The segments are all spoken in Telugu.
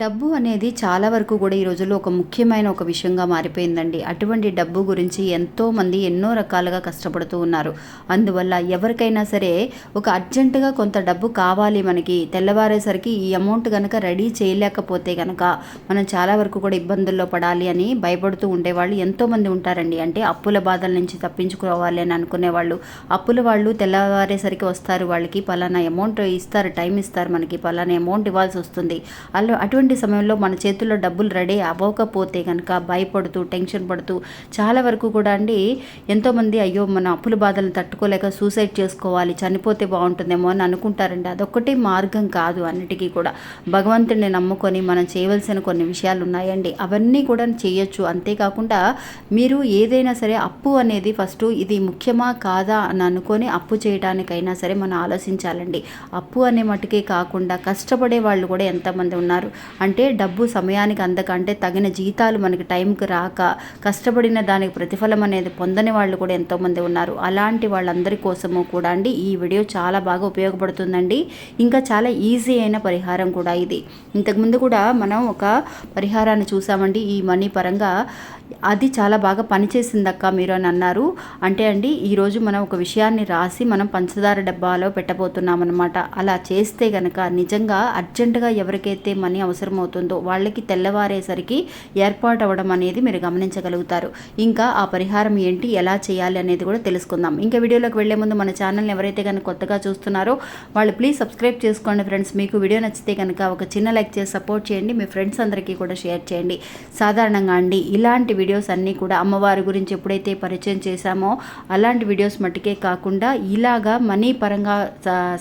డబ్బు అనేది చాలా వరకు కూడా ఈ రోజుల్లో ఒక ముఖ్యమైన ఒక విషయంగా మారిపోయిందండి. అటువంటి డబ్బు గురించి ఎంతోమంది ఎన్నో రకాలుగా కష్టపడుతూ ఉన్నారు. అందువల్ల ఎవరికైనా సరే ఒక అర్జెంటుగా కొంత డబ్బు కావాలి మనకి. తెల్లవారేసరికి ఈ అమౌంట్ కనుక రెడీ చేయలేకపోతే కనుక మనం చాలా వరకు కూడా ఇబ్బందుల్లో పడాలి అని భయపడుతూ ఉండేవాళ్ళు ఎంతోమంది ఉంటారండి. అంటే అప్పుల బాధల నుంచి తప్పించుకోవాలి అని అనుకునే వాళ్ళు. అప్పుల వాళ్ళు తెల్లవారేసరికి వస్తారు వాళ్ళకి పలానా అమౌంట్ ఇస్తారు టైం ఇస్తారు మనకి పలానా అమౌంట్ ఇవ్వాల్సి వస్తుంది. అలా అటువంటి సమయంలో మన చేతుల్లో డబ్బులు రెడీ అవ్వకపోతే కనుక భయపడుతూ టెన్షన్ పడుతూ చాలా వరకు కూడా అండి ఎంతోమంది అయ్యో మన అప్పుల బాధలను తట్టుకోలేక సూసైడ్ చేసుకోవాలి చనిపోతే బాగుంటుందేమో అని అనుకుంటారండి. అదొక్కటే మార్గం కాదు అన్నిటికీ కూడా. భగవంతుడిని నమ్ముకొని మనం చేయవలసిన కొన్ని విషయాలు ఉన్నాయండి. అవన్నీ కూడా చేయొచ్చు. అంతేకాకుండా మీరు ఏదైనా సరే అప్పు అనేది ఫస్ట్ ఇది ముఖ్యమా కాదా అని అనుకొని అప్పు చేయడానికైనా సరే మనం ఆలోచించాలండి. అప్పు అనే మటుకే కాకుండా కష్టపడే వాళ్ళు కూడా ఎంతమంది ఉన్నారు. అంటే డబ్బు సమయానికి అందక అంటే తగిన జీతాలు మనకి టైంకి రాక కష్టపడిన దానికి ప్రతిఫలం అనేది పొందని వాళ్ళు కూడా ఎంతోమంది ఉన్నారు. అలాంటి వాళ్ళందరి కోసము కూడా అండి ఈ వీడియో చాలా బాగా ఉపయోగపడుతుందండి. ఇంకా చాలా ఈజీ అయిన పరిహారం కూడా ఇది. ఇంతకుముందు కూడా మనం ఒక పరిహారాన్ని చూసామండి. ఈ మనీ పరంగా అది చాలా బాగా పనిచేసిందక్క మీరు అని అన్నారు. అంటే అండి ఈరోజు మనం ఒక విషయాన్ని రాసి మనం పంచదార డబ్బాలో పెట్టబోతున్నాం అనమాట అలా చేస్తే గనక నిజంగా అర్జెంటుగా ఎవరికైతే మనీ అవసరం అవసరమవుతుందో వాళ్ళకి తెల్లవారేసరికి ఏర్పాటు అవ్వడం అనేది మీరు గమనించగలుగుతారు. ఇంకా ఆ పరిహారం ఏంటి ఎలా చేయాలి అనేది కూడా తెలుసుకుందాం. ఇంకా వీడియోలోకి వెళ్ళే ముందు మన ఛానల్ని ఎవరైతే కనుక కొత్తగా చూస్తున్నారో వాళ్ళు ప్లీజ్ సబ్స్క్రైబ్ చేసుకోండి ఫ్రెండ్స్. మీకు వీడియో నచ్చితే కనుక ఒక చిన్న లైక్ చేసి సపోర్ట్ చేయండి. మీ ఫ్రెండ్స్ అందరికీ కూడా షేర్ చేయండి. సాధారణంగా అండి ఇలాంటి వీడియోస్ అన్నీ కూడా అమ్మవారి గురించి ఎప్పుడైతే పరిచయం చేశామో అలాంటి వీడియోస్ మట్టుకే కాకుండా ఇలాగా మనీ పరంగా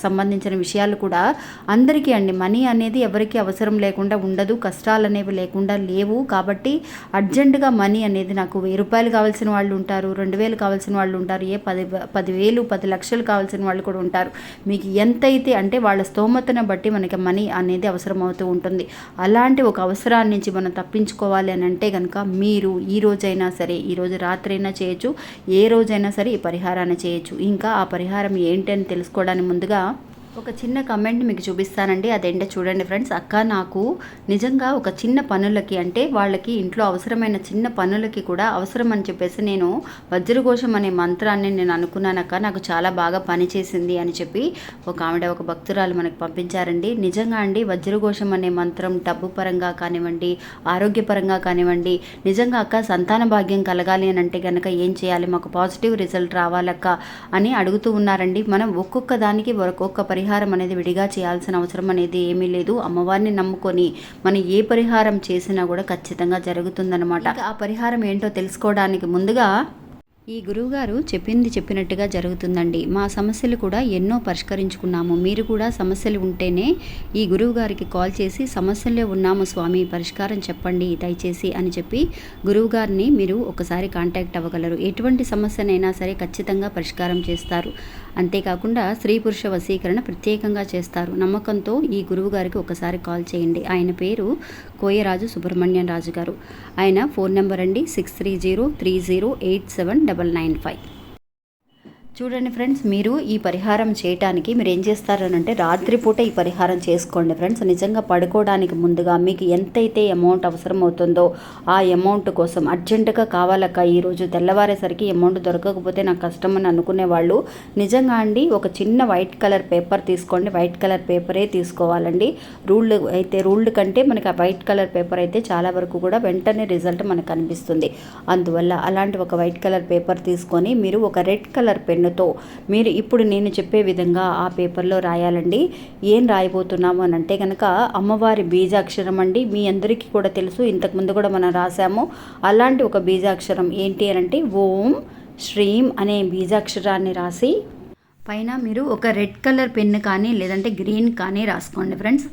సంబంధించిన విషయాలు కూడా అందరికీ అండి. మనీ అనేది ఎవరికి అవసరం లేకుండా లేకుండా ఉండదు కష్టాలు అనేవి లేకుండా లేవు. కాబట్టి అర్జెంటుగా మనీ అనేది నాకు వెయ్యి రూపాయలు కావాల్సిన వాళ్ళు ఉంటారు రెండు వేలు కావాల్సిన వాళ్ళు ఉంటారు ఏ పది పదివేలు పది లక్షలు కావాల్సిన వాళ్ళు కూడా ఉంటారు. మీకు ఎంతైతే అంటే వాళ్ళ స్తోమతను బట్టి మనకి మనీ అనేది అవసరమవుతూ ఉంటుంది. అలాంటి ఒక అవసరాన్ని నుంచి మనం తప్పించుకోవాలి అని అంటే కనుక మీరు ఈ రోజైనా సరే ఈ రోజు రాత్రి అయినా చేయొచ్చు ఏ రోజైనా సరే ఈ పరిహారాన్ని చేయొచ్చు. ఇంకా ఆ పరిహారం ఏంటి అని తెలుసుకోవడానికి ముందుగా ఒక చిన్న కమెంట్ మీకు చూపిస్తానండి. అదేంటో చూడండి ఫ్రెండ్స్. అక్క నాకు నిజంగా ఒక చిన్న పనులకి అంటే వాళ్ళకి ఇంట్లో అవసరమైన చిన్న పనులకి కూడా అవసరం అని చెప్పేసి నేను వజ్రఘోషం అనే మంత్రాన్ని నేను అనుకున్నానక్క నాకు చాలా బాగా పనిచేసింది అని చెప్పి ఒక ఆవిడ ఒక భక్తురాలు మనకు పంపించారండి. నిజంగా అండి వజ్రఘోషం అనే మంత్రం డబ్బు పరంగా కానివ్వండి ఆరోగ్యపరంగా కానివ్వండి నిజంగా అక్క సంతాన భాగ్యం కలగాలి అని అంటే కనుక ఏం చేయాలి? మాకు పాజిటివ్ రిజల్ట్ రావాలక్క అని అడుగుతూ ఉన్నారండి. మనం ఒక్కొక్క దానికి ఒక్కొక్క పరిహారం అనేది విడిగా చేయాల్సిన అవసరం అనేది ఏమీ లేదు. అమ్మవారిని నమ్ముకొని మనం ఏ పరిహారం చేసినా కూడా ఖచ్చితంగా జరుగుతుందన్నమాట. ఆ పరిహారం ఏంటో తెలుసుకోవడానికి ముందుగా ఈ గురువుగారు చెప్పింది చెప్పినట్టుగా జరుగుతుందండి. మా సమస్యలు కూడా ఎన్నో పరిష్కరించుకున్నాము. మీరు కూడా సమస్యలు ఉంటేనే ఈ గురువు గారికి కాల్ చేసి సమస్యల్లో ఉన్నాము స్వామి పరిష్కారం చెప్పండి దయచేసి అని చెప్పి గురువు గారిని మీరు ఒకసారి కాంటాక్ట్ అవ్వగలరు. ఎటువంటి సమస్యనైనా సరే ఖచ్చితంగా పరిష్కారం చేస్తారు. అంతేకాకుండా స్త్రీ పురుష వశీకరణ ప్రత్యేకంగా చేస్తారు. నమ్మకంతో ఈ గురువు గారికి ఒకసారి కాల్ చేయండి. ఆయన పేరు కోయరాజు సుబ్రహ్మణ్యం రాజు గారు ఆయన ఫోన్ నెంబర్ అండి six three zero three zero eight seven double nine five. చూడండి ఫ్రెండ్స్ మీరు ఈ పరిహారం చేయటానికి మీరు ఏం చేస్తారనంటే రాత్రిపూట ఈ పరిహారం చేసుకోండి ఫ్రెండ్స్. నిజంగా పడుకోవడానికి ముందుగా మీకు ఎంతైతే అమౌంట్ అవసరం అవుతుందో ఆ అమౌంట్ కోసం అర్జెంటుగా కావాలక్క. ఈరోజు తెల్లవారేసరికి అమౌంట్ దొరకకపోతే నాకు కష్టం అని అనుకునే వాళ్ళు నిజంగా అండి ఒక చిన్న వైట్ కలర్ పేపర్ తీసుకోండి. వైట్ కలర్ పేపరే తీసుకోవాలండి. రూల్డ్ అయితే రూల్డ్ కంటే మనకి ఆ వైట్ కలర్ పేపర్ అయితే చాలా వరకు కూడా వెంటనే రిజల్ట్ మనకు కనిపిస్తుంది అందువల్ల అలాంటి ఒక వైట్ కలర్ పేపర్ తీసుకొని మీరు ఒక రెడ్ కలర్ పెన్ పెన్నుతో మీరు ఇప్పుడు నేను చెప్పే విధంగా ఆ పేపర్లో రాయాలండి. ఏం రాయబోతున్నాము అని అంటే కనుక అమ్మవారి బీజాక్షరం అండి. మీ అందరికీ కూడా తెలుసు. ఇంతకుముందు కూడా మనం రాసాము అలాంటి ఒక బీజాక్షరం ఏంటి అని అంటే ఓం శ్రీం అనే బీజాక్షరాన్ని రాసి పైన మీరు ఒక రెడ్ కలర్ పెన్ కానీ లేదంటే గ్రీన్ కానీ రాసుకోండి ఫ్రెండ్స్.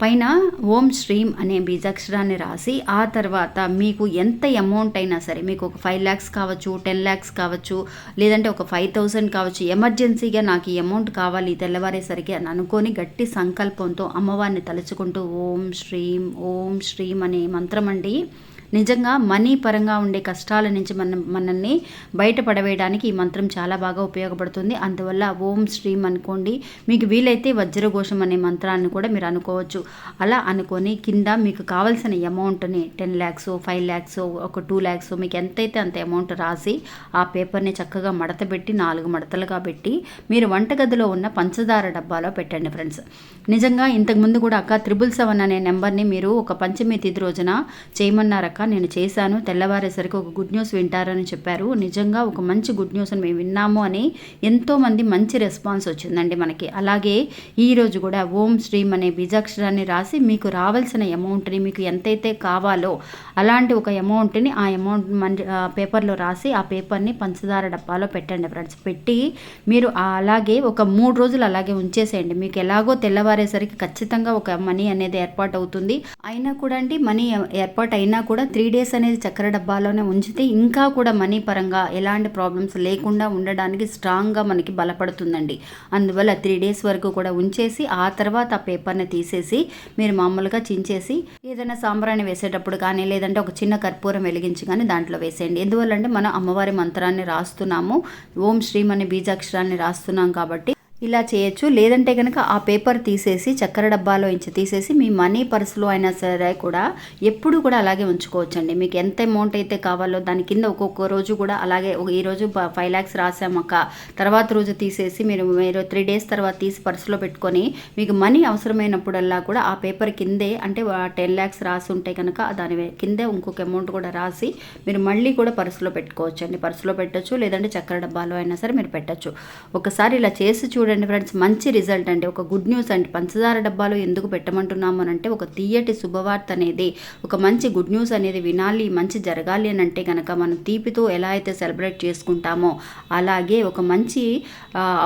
పైన ఓం శ్రీం అనే బీజాక్షరాన్ని రాసి ఆ తర్వాత మీకు ఎంత అమౌంట్ అయినా సరే మీకు ఒక ఫైవ్ ల్యాక్స్ కావచ్చు టెన్ ల్యాక్స్ కావచ్చు లేదంటే ఒక ఫైవ్ థౌసండ్ కావచ్చు ఎమర్జెన్సీగా నాకు ఈ అమౌంట్ కావాలి తెల్లవారేసరికి అని అనుకొని గట్టి సంకల్పంతో అమ్మవారిని తలుచుకుంటూ ఓం శ్రీం ఓం శ్రీం అనే మంత్రం అండి. నిజంగా మనీ పరంగా ఉండే కష్టాల నుంచి మనం మనల్ని బయటపడవేయడానికి ఈ మంత్రం చాలా బాగా ఉపయోగపడుతుంది. అందువల్ల ఓం శ్రీం అనుకోండి. మీకు వీలైతే వజ్రఘోషం అనే మంత్రాన్ని కూడా మీరు అనుకోవచ్చు. అలా అనుకొని కింద మీకు కావాల్సిన అమౌంట్ని టెన్ ల్యాక్స్ ఫైవ్ ల్యాక్స్ ఒక టూ ల్యాక్స్ మీకు ఎంతైతే అంత అమౌంట్ రాసి ఆ పేపర్ని చక్కగా మడత పెట్టి నాలుగు మడతలుగా పెట్టి మీరు వంటగదిలో ఉన్న పంచదార డబ్బాలో పెట్టండి ఫ్రెండ్స్. నిజంగా ఇంతకుముందు కూడా అక్క త్రిబుల్ సెవెన్ అనే నెంబర్ని మీరు ఒక పంచమి తిథి రోజున చేయమన్నారక్క. నేను చేశాను. తెల్లవారేసరికి ఒక గుడ్ న్యూస్ వింటారని చెప్పారు. నిజంగా ఒక మంచి గుడ్ న్యూస్ అని మేము విన్నాము అని ఎంతోమంది మంచి రెస్పాన్స్ వచ్చిందండి మనకి. అలాగే ఈరోజు కూడా ఓం శ్రీం అనే బీజాక్షరాన్ని రాసి మీకు రావాల్సిన అమౌంట్ని మీకు ఎంతైతే కావాలో అలాంటి ఒక అమౌంట్ని ఆ అమౌంట్ మన పేపర్లో రాసి ఆ పేపర్ని పంచదార డబ్బాలో పెట్టండి ఫ్రెండ్స్ పెట్టి మీరు అలాగే ఒక మూడు రోజులు అలాగే ఉంచేసేయండి. మీకు ఎలాగో తెల్లవారేసరికి ఖచ్చితంగా ఒక మనీ అనేది ఏర్పాటు అవుతుంది అయినా కూడా అండి మనీ ఏర్పాటు అయినా కూడా త్రీ డేస్ అనేది చక్కెర డబ్బాలోనే ఉంచితే ఇంకా కూడా మనీ పరంగా ఎలాంటి ప్రాబ్లమ్స్ లేకుండా ఉండడానికి స్ట్రాంగ్గా మనకి బలపడుతుందండి. అందువల్ల త్రీ డేస్ వరకు కూడా ఉంచేసి ఆ తర్వాత ఆ పేపర్ని తీసేసి మీరు మామూలుగా చించేసి ఏదైనా సాంబ్రాన్ని వేసేటప్పుడు కానీ లేదంటే ఒక చిన్న కర్పూరం వెలిగించి కానీ దాంట్లో వేసేయండి. ఎందువల్ల అంటే మనం అమ్మవారి మంత్రాన్ని రాస్తున్నాము ఓం శ్రీమని బీజాక్షరాన్ని రాస్తున్నాం కాబట్టి ఇలా చేయొచ్చు. లేదంటే కనుక ఆ పేపర్ తీసేసి చక్కెర డబ్బాలో ఇంచి తీసేసి మీ మనీ పర్సులో అయినా సరే కూడా ఎప్పుడు కూడా అలాగే ఉంచుకోవచ్చండి. మీకు ఎంత అమౌంట్ అయితే కావాలో దాని కింద ఒక్కొక్క రోజు కూడా అలాగే ఒక- ఫైవ్ ల్యాక్స్ రాసామక్క తర్వాత రోజు తీసేసి మీరు మీరు త్రీ డేస్ తర్వాత తీసి పర్సులో పెట్టుకొని మీకు మనీ అవసరమైనప్పుడల్లా కూడా ఆ పేపర్ కిందే అంటే టెన్ ల్యాక్స్ రాసి ఉంటే కనుక దాని కిందే ఇంకొక అమౌంట్ కూడా రాసి మీరు మళ్ళీ కూడా పర్సులో పెట్టుకోవచ్చండి. పర్సులో పెట్టచ్చు లేదంటే చక్కెర డబ్బాలో అయినా సరే మీరు పెట్టచ్చు. ఒకసారి ఇలా చేసి చూడండి. ఫ్రెండ్స్ మంచి రిజల్ట్ అండి. ఒక గుడ్ న్యూస్ అండి. పంచదార డబ్బాలో ఎందుకు పెట్టమంటున్నాము అని అంటే ఒక తీయటి శుభవార్త అనేది ఒక మంచి గుడ్ న్యూస్ అనేది వినాలి మంచి జరగాలి అని అంటే కనుక మనం తీపితో ఎలా అయితే సెలబ్రేట్ చేసుకుంటామో అలాగే ఒక మంచి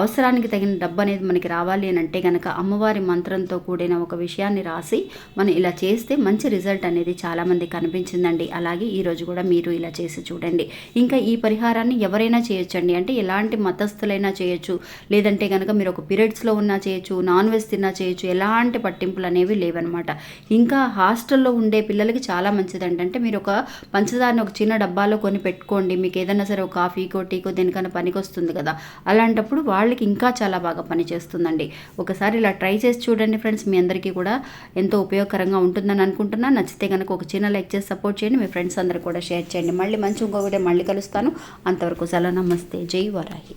అవసరానికి తగిన డబ్బు అనేది మనకి రావాలి అని అంటే కనుక అమ్మవారి మంత్రంతో కూడిన ఒక విషయాన్ని రాసి మనం ఇలా చేస్తే మంచి రిజల్ట్ అనేది చాలామంది కనిపించిందండి. అలాగే ఈరోజు కూడా మీరు ఇలా చేసి చూడండి. ఇంకా ఈ పరిహారాన్ని ఎవరైనా చేయొచ్చండి? అంటే ఎలాంటి మతస్థులైనా చేయొచ్చు. లేదంటే కనుక మీరు ఒక పీరియడ్స్లో ఉన్నా చేయొచ్చు నాన్ వెజ్ తిన్నా చేయొచ్చు ఎలాంటి పట్టింపులు అనేవి లేవన్నమాట. ఇంకా హాస్టల్లో ఉండే పిల్లలకి చాలా మంచిది అంటే మీరు ఒక పంచదారని ఒక చిన్న డబ్బాలో కొని పెట్టుకోండి. మీకు ఏదైనా సరే ఒక కాఫీకో టీకో దేనికైనా పనికి వస్తుంది కదా. అలాంటప్పుడు వాళ్ళకి ఇంకా చాలా బాగా పనిచేస్తుందండి ఒకసారి ఇలా ట్రై చేసి చూడండి ఫ్రెండ్స్. మీ అందరికీ కూడా ఎంతో ఉపయోగకరంగా ఉంటుందని అనుకుంటున్నా. నచ్చితే కనుక ఒక చిన్న లైక్ చేసి సపోర్ట్ చేయండి. మీ ఫ్రెండ్స్ అందరు కూడా షేర్ చేయండి. మళ్ళీ మంచి ఇంకో వీడియో మళ్ళీ కలుస్తాను. అంతవరకు సెలవు. నమస్తే. జై వరాహి.